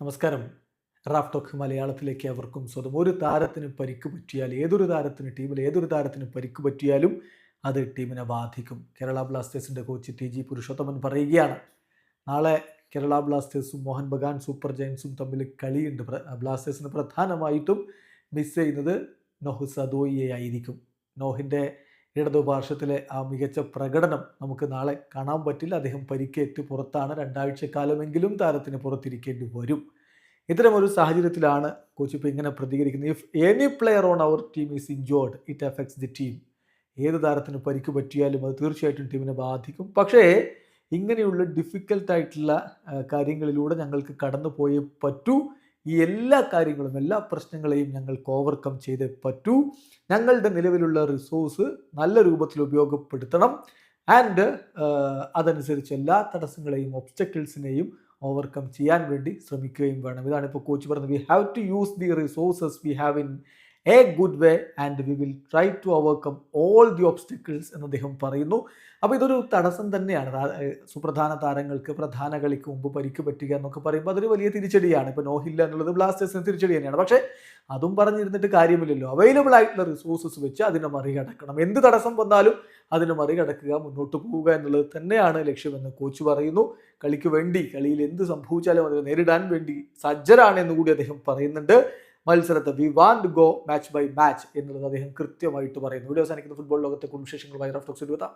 നമസ്കാരം. Raf talk മലയാളത്തിലേക്ക് അവർക്കും സ്വന്തം. ഒരു താരത്തിന് പരിക്ക് പറ്റിയാൽ ഏതൊരു താരത്തിന് ടീമിൽ ഏതൊരു താരത്തിന് പരിക്ക് പറ്റിയാലും അത് ടീമിനെ ബാധിക്കും. കേരള ബ്ലാസ്റ്റേഴ്സിന്റെ കോച്ച് ടി ജി പുരുഷോത്തമൻ പറയുകയാണ്. നാളെ കേരള ബ്ലാസ്റ്റേഴ്സും മോഹൻ ബഗാൻ സൂപ്പർ ജയൻസും തമ്മിൽ കളിയുണ്ട്. ബ്ലാസ്റ്റേഴ്സിന് പ്രധാനമായിട്ടും മിസ് ചെയ്യുന്നത് നോഹ് സദോയിയെ ആയിരിക്കും. നോഹിന്റെ ഇടതുപാർശ്വത്തിലെ ആ മികച്ച പ്രകടനം നമുക്ക് നാളെ കാണാൻ പറ്റില്ല. അദ്ദേഹം പരിക്കേറ്റ് പുറത്താണ്. രണ്ടാഴ്ചക്കാലമെങ്കിലും താരത്തിന് പുറത്തിരിക്കേണ്ടി വരും. ഇത്തരമൊരു സാഹചര്യത്തിലാണ് കോച്ച് ഇപ്പോൾ ഇങ്ങനെ പ്രതികരിക്കുന്നത്. If any player on our team is injured it affects the team ഏത് താരത്തിന് പരിക്ക് പറ്റിയാലും അത് തീർച്ചയായിട്ടും ടീമിനെ ബാധിക്കും. പക്ഷേ ഇങ്ങനെയുള്ള ഡിഫിക്കൽട്ടായിട്ടുള്ള കാര്യങ്ങളിലൂടെ ഞങ്ങൾക്ക് കടന്നു പോയേ പറ്റൂ. ഈ എല്ലാ കാര്യങ്ങളും എല്ലാ പ്രശ്നങ്ങളെയും ഞങ്ങൾക്ക് ഓവർകം ചെയ്തേ പറ്റൂ. ഞങ്ങളുടെ നിലവിലുള്ള റിസോഴ്സ് നല്ല രൂപത്തിൽ ഉപയോഗപ്പെടുത്തണം. ആൻഡ് അതനുസരിച്ച് എല്ലാ തടസ്സങ്ങളെയും ഒബ്സ്റ്റക്കിൾസിനെയും ഓവർകം ചെയ്യാൻ വേണ്ടി ശ്രമിക്കുകയും വേണം. ഇതാണ് ഇപ്പോൾ കോച്ച് പറഞ്ഞത്. We have to use the resources we have in a good way and we will try to overcome all the obstacles എന്ന് അദ്ദേഹം പറയുന്നു. അപ്പോൾ ഇതൊരു തടസ്സം തന്നെയാണ്. സുപ്രധാന താരങ്ങൾക്ക് പ്രധാന കളിക്ക് മുമ്പ് പരിക്ക് പറ്റുക എന്നൊക്കെ പറയുമ്പോൾ അതൊരു വലിയ തിരിച്ചടിയാണ്. ഇപ്പോൾ നോഹില്ല എന്നുള്ളത് ബ്ലാസ്റ്റേഴ്സിന് തിരിച്ചടി തന്നെയാണ്. പക്ഷേ അതും പറഞ്ഞിരുന്നിട്ട് കാര്യമില്ലല്ലോ. അവൈലബിൾ ആയിട്ടുള്ള റിസോഴ്സസ് വെച്ച് അതിനെ മറികടക്കണം. എന്ത് തടസ്സം വന്നാലും അതിനെ മറികടക്കുക മുന്നോട്ട് പോവുക എന്നുള്ളത് തന്നെയാണ് ലക്ഷ്യമെന്ന് കോച്ച് പറയുന്നു. കളിക്ക് വേണ്ടി കളിയിൽ എന്ത് സംഭവിച്ചാലും അതിനെ നേരിടാൻ വേണ്ടി സജ്ജരാണ് എന്ന് കൂടി അദ്ദേഹം പറയുന്നുണ്ട്. മത്സരത്തെ we want go match by match എന്നുള്ളത് അദ്ദേഹം കൃത്യമായിട്ട് പറയുന്നു. വീഡിയോ അവസാനിക്കുന്ന ഫുട്ബോൾ ലോകത്തെ കുടുംബ വിശേഷങ്ങളുമായി റഫ്റ്റോക്സ് എഴുതാം